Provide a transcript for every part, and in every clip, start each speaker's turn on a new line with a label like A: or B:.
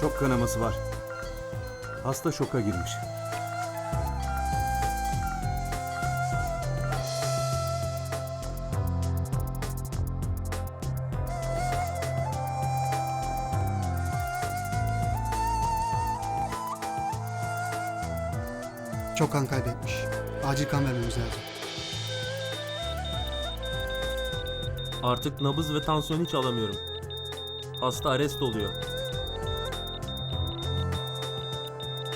A: Çok kanaması var. Hasta şoka girmiş.
B: Çok kan kaybetmiş. Acil kan vermemiz lazım.
C: Artık nabız ve tansiyon hiç alamıyorum. Hasta arrest oluyor.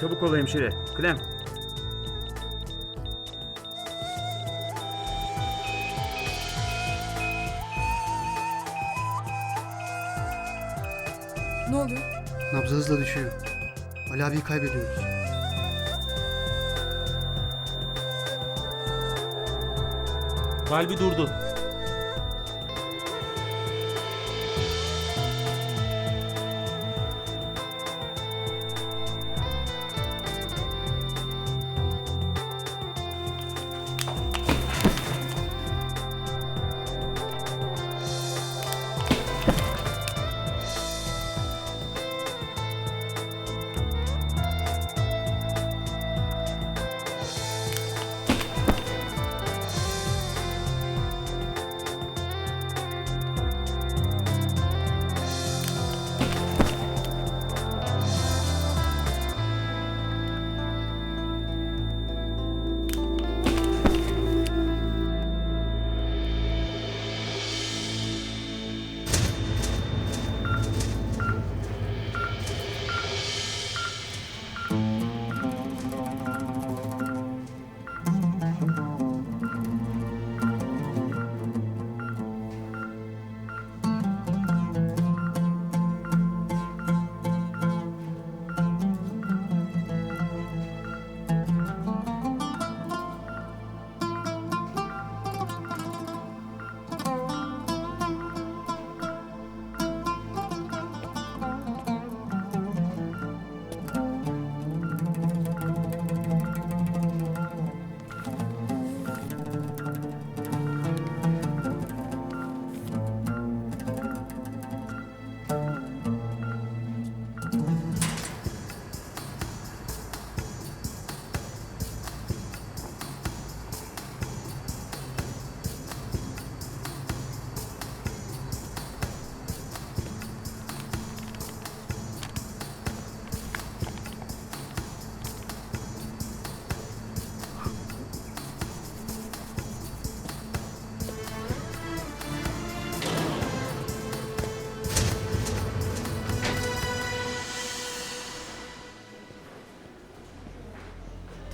D: Çabuk ol hemşire. Klem.
E: Ne oluyor?
B: Nabzı hızla düşüyor. Ali abiyi kaybediyoruz.
C: Kalbi durdu.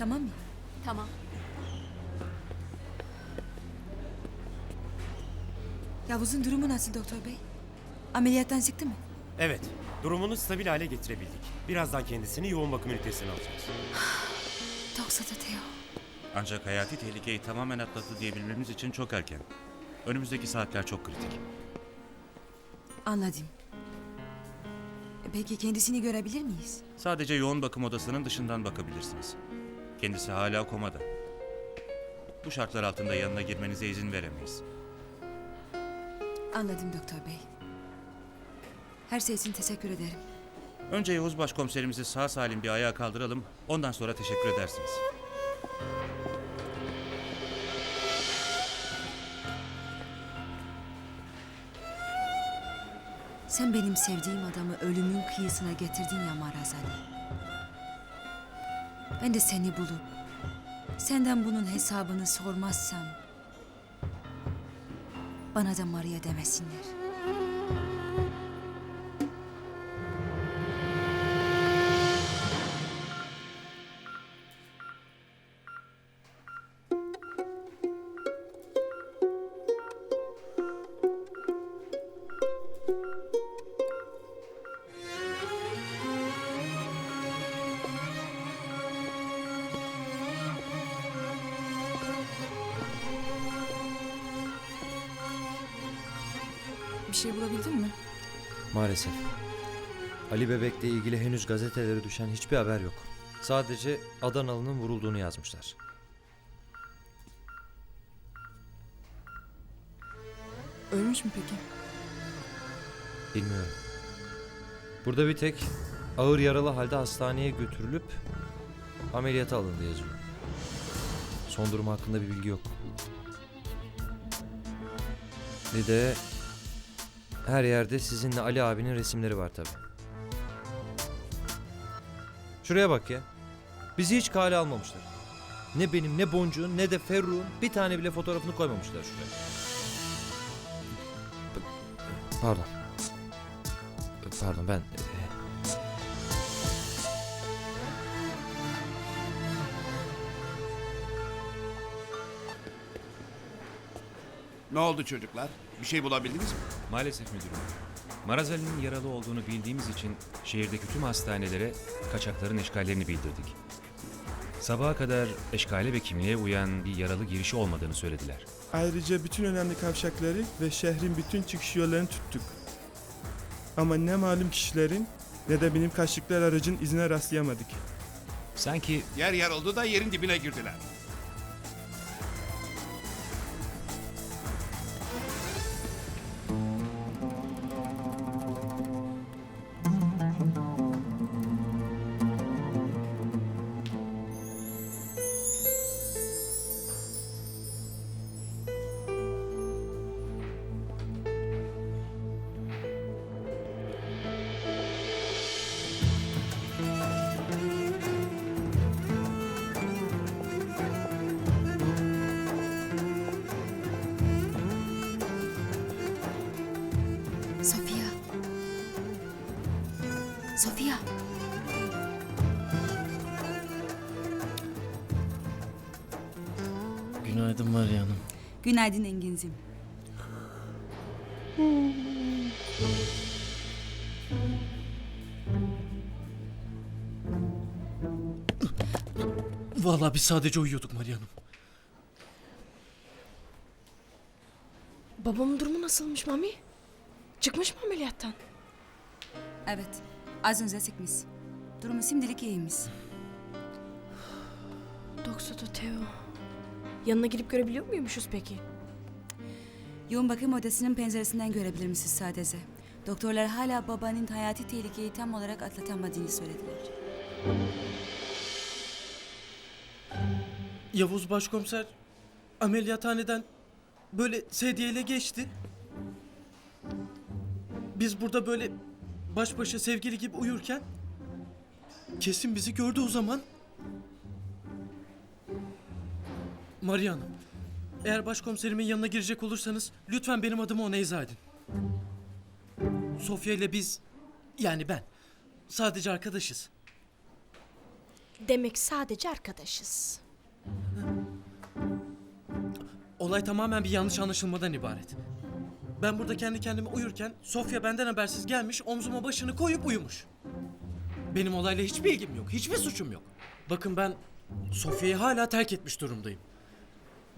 E: Tamam mı?
F: Tamam.
E: Yavuz'un durumu nasıl doktor bey? Ameliyattan çıktı mı?
G: Evet, durumunu stabil hale getirebildik. Birazdan kendisini yoğun bakım ünitesine alacağız.
E: Doksa da Teo.
H: Ancak hayati tehlikeyi tamamen atlattı diyebilmemiz için çok erken. Önümüzdeki saatler çok kritik.
E: Anladım. Peki kendisini görebilir miyiz?
H: Sadece yoğun bakım odasının dışından bakabilirsiniz. Kendisi hala komada. Bu şartlar altında yanına girmenize izin veremeyiz.
E: Anladım doktor bey. Her şey için teşekkür ederim.
H: Önce Yavuz Başkomiserimizi sağ salim bir ayağa kaldıralım, ondan sonra teşekkür edersiniz.
E: Sen benim sevdiğim adamı ölümün kıyısına getirdin ya Maraz Ali. Ben de seni bulup senden bunun hesabını sormazsam bana da Maria demesinler.
F: Şey bulabildin mi?
I: Maalesef. Ali Bebek'le ilgili henüz gazetelere düşen hiçbir haber yok. Sadece Adanalı'nın vurulduğunu yazmışlar.
F: Ölmüş mü peki?
I: Bilmiyorum. Burada bir tek ağır yaralı halde hastaneye götürülüp ameliyata alındı yazıyor. Son durumu hakkında bir bilgi yok. Bir de her yerde sizinle Ali abinin resimleri var tabi. Şuraya bak ya. Bizi hiç kale almamışlar. Ne benim ne Boncuğun ne de Ferruh'un bir tane bile fotoğrafını koymamışlar şuraya. Pardon. Pardon ben...
F: Ne oldu çocuklar? Bir şey bulabildiniz mi?
J: Maalesef müdürüm. Marazali'nin yaralı olduğunu bildiğimiz için şehirdeki tüm hastanelere kaçakların eşkallerini bildirdik. Sabaha kadar eşkale ve kimliğe uyan bir yaralı girişi olmadığını söylediler.
K: Ayrıca bütün önemli kavşakları ve şehrin bütün çıkış yollarını tuttuk. Ama ne malum kişilerin ne de benim kaçtıkları aracın izine rastlayamadık.
J: Sanki
F: Yer yarıldı da yerin dibine girdiler.
C: Günaydın Maria Hanım.
E: Günaydın Engin'cim.
C: Vallahi biz sadece uyuyorduk Maria Hanım.
L: Babamın durumu nasılmış Mami? Çıkmış mı ameliyattan?
E: Evet. Az önce çıkmış. Durumu şimdilik iyiymiş.
L: Doksoto Teo. Yanına girip görebiliyor muymuşuz peki?
E: Yoğun bakım odasının penceresinden görebilir misiniz sadece? Doktorlar hala babanın hayati tehlikeyi tam olarak atlatamadığını söylediler.
C: Yavuz başkomiser ameliyathaneden böyle sedyeyle geçti. Biz burada böyle baş başa sevgili gibi uyurken kesin bizi gördü o zaman. Maria Hanım, eğer başkomiserimin yanına girecek olursanız lütfen benim adımı ona izah edin. Sofya ile biz, yani ben, sadece arkadaşız.
L: Demek sadece arkadaşız.
C: Olay tamamen bir yanlış anlaşılmadan ibaret. Ben burada kendi kendime uyurken Sofya benden habersiz gelmiş omzuma başını koyup uyumuş. Benim olayla hiçbir ilgim yok, hiçbir suçum yok. Bakın ben Sofya'yı hala terk etmiş durumdayım.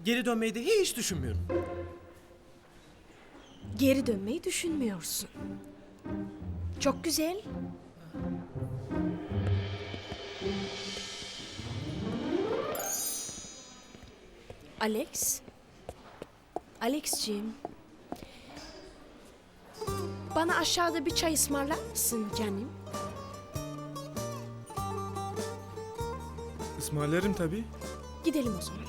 C: Geri dönmeyi de hiç düşünmüyorum.
L: Geri dönmeyi düşünmüyorsun. Çok güzel. Alex? Alexciğim. Bana aşağıda bir çay ısmarlar mısın canım?
K: Ismarlarım tabii.
L: Gidelim o zaman.